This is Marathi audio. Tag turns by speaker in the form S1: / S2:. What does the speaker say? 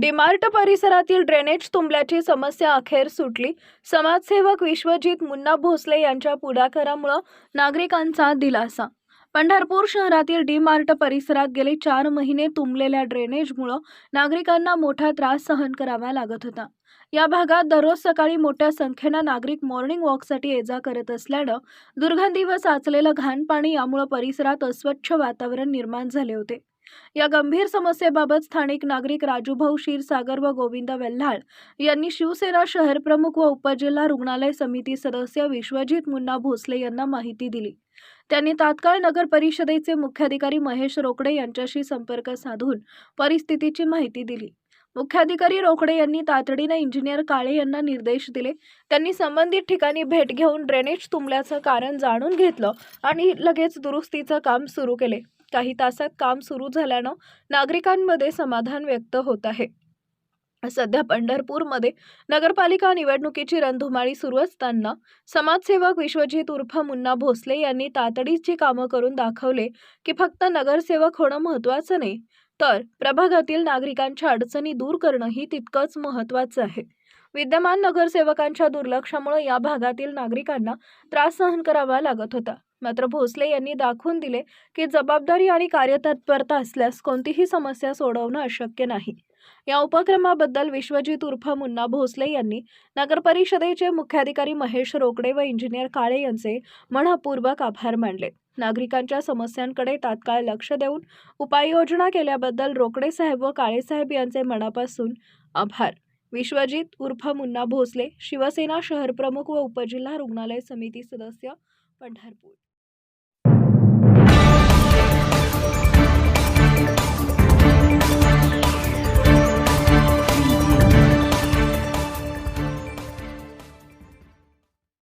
S1: डीमार्ट परिसरातील ड्रेनेज तुंबल्याची समस्या अखेर सुटली. समाजसेवक विश्वजित मुन्ना भोसले यांच्या पुढाकारामुळं नागरिकांचा दिलासा. पंढरपूर शहरातील डी मार्ट परिसरात गेले चार महिने तुंबलेल्या ड्रेनेजमुळं नागरिकांना मोठा त्रास सहन करावा लागत होता. या भागात दररोज सकाळी मोठ्या संख्येनं नागरिक मॉर्निंग वॉकसाठी ये जा करत असल्यानं दुर्गंधी व साचलेलं घाण पाणी यामुळं परिसरात अस्वच्छ वातावरण निर्माण झाले होते. या गंभीर समस्येबाबत स्थानिक नागरिक राजूभाऊ क्षीरसागर व गोविंद वेल्हाळ यांनी शिवसेना शहर प्रमुख व उपजिल्हा रुग्णालय समिती सदस्य विश्वजित मुन्ना भोसले यांना माहिती दिली. त्यांनी तात्काळ नगर परिषदेचे मुख्याधिकारी महेश रोकडे यांच्याशी संपर्क साधून परिस्थितीची माहिती दिली. मुख्याधिकारी रोकडे यांनी तातडीने इंजिनियर काळे यांना निर्देश दिले. त्यांनी संबंधित ठिकाणी भेट घेऊन ड्रेनेज तुंबल्याचं कारण जाणून घेतलं आणि लगेच दुरुस्तीचं काम सुरू केले. काही तासात काम सुरू झाल्यानं नागरिकांमध्ये समाधान व्यक्त होत आहे. सध्या पंढरपूरमध्ये नगरपालिका निवडणुकीची रणधुमाळी सुरू असताना समाजसेवक विश्वजित उर्फ मुन्ना भोसले यांनी तातडीची कामं करून दाखवले की फक्त नगरसेवक होणं महत्त्वाचं नाही तर प्रभागातील नागरिकांच्या अडचणी दूर करणंही तितकंच महत्त्वाचं आहे. विद्यमान नगरसेवकांच्या दुर्लक्षामुळे या भागातील नागरिकांना त्रास सहन करावा लागत होता. मात्र भोसले यांनी दाखवून दिले की जबाबदारी आणि कार्यतत्परता असल्यास कोणतीही समस्या सोडवणं अशक्य नाही. या उपक्रमाबद्दल विश्वजित उर्फ मुन्ना भोसले यांनी नगरपरिषदेचे मुख्याधिकारी महेश रोकडे व इंजिनियर काळे यांचे मनपूर्वक आभार मानले. नागरिकांच्या समस्यांकडे तात्काळ लक्ष देऊन उपाययोजना केल्याबद्दल रोकडे साहेब व काळे साहेब यांचे मनापासून आभार. विश्वजित उर्फ मुन्ना भोसले शिवसेना शहर प्रमुख व उपजिल्हा रुग्णालय समिती सदस्य पंढरपूर.